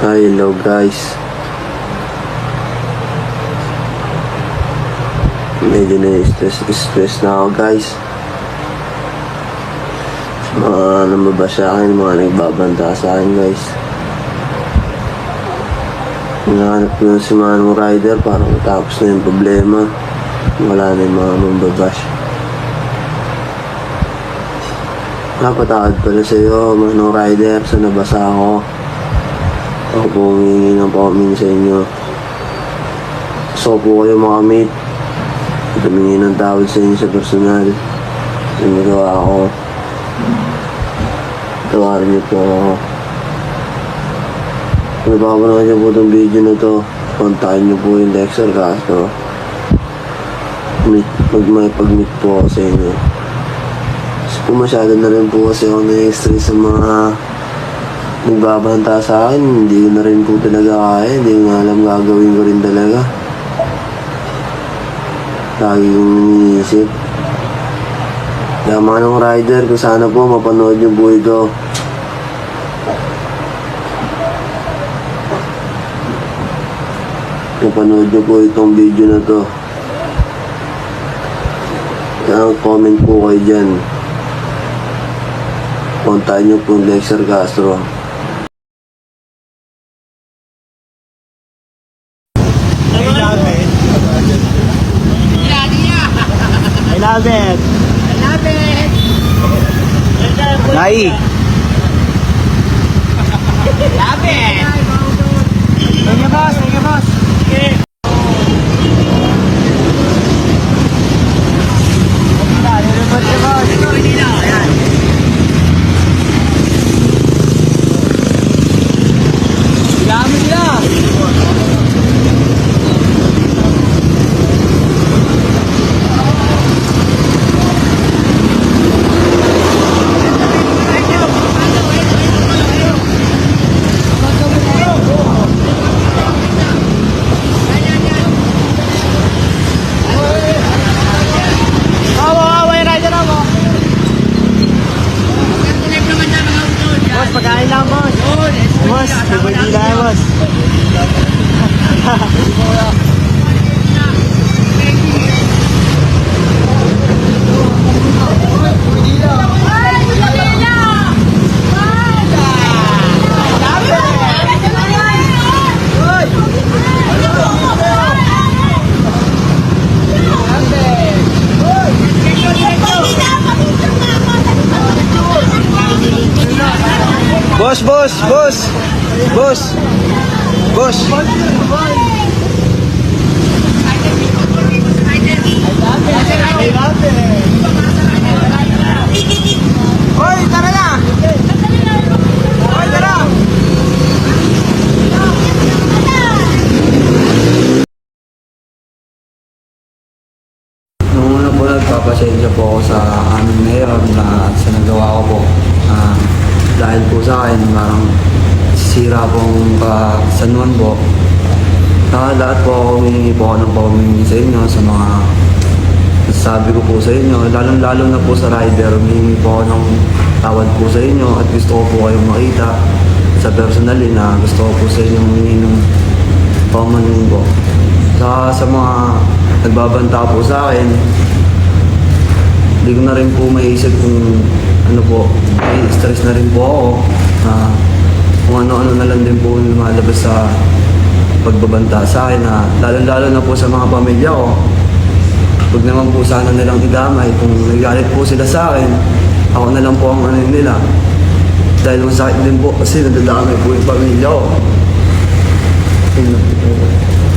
Hi, hello guys. Medyo na-stress stress na ako guys. Sa Mga namaba sa akin, mga nagbabanta sa akin guys. Hinahanap ko si Manong Rider para matapos na yung problema. Wala na yung mga mambabash. Napatawad pala sa iyo, Manong Rider, sa nabasa ako. Ako po humingi ng paumin sa inyo. Gusto ko po kayo makamit. Ng tawad sa inyo sa personal. Yung nagawa ko. Tawarin niyo po ako. Kung napapanood niyo po itong video na to, kontakin niyo po yung Dexter Castro. Meet, pag may pag-meet po ako sa inyo. Kasi po masyado na rin po kasi ako na-stress sa mga nagbabanta sa akin. Hindi ko na rin po talaga kaya. Hindi ko alam gagawin ko rin talaga. Lagi kong iniisip. Kaya manong rider, kung sana po mapanood niyo po ito. Mapanood niyo po itong video na to. Kaya comment po kayo dyan. Kontakin niyo po yung Lexer Castro. I love it. I love it. Love it! Nai. Love it! Thank you, boss. Thank you, boss. Nilipot si boss. Dami sila. Awa, awa, yung rider ako. Boss, pagkain lang, boss. Boss, libre nila, boss. Boss, boss, boss. Boss. Boss. Po nagpapasensya po ako sa amin ngayon na sa nagawa ko po. Ah, dahil po sa akin, parang sira pong kasanuan po. Saka lahat po ako humingi po ako ng paumingi sa inyo sa mga sabi ko po sa inyo. Lalong-lalo na po sa rider, humingi po ako ng tawad po sa inyo at gusto ko po kayong makita sa personally na gusto ko po sa inyo humingi ng paumanhin po. Saka sa mga nagbabanta po sa akin, hindi ko na rin po maiisip kung ano po, may stress na rin po ako. na kung ano-ano na lang din po lumalabas sa pagbabanta sa akin na lalo-lalo na po sa mga pamilya ko. Huwag naman po sana nilang idamay. Kung nagalit po sila sa akin, ako na lang po ang ano nila. Dahil masakit din po kasi nadadamay po yung pamilya ko. Yun.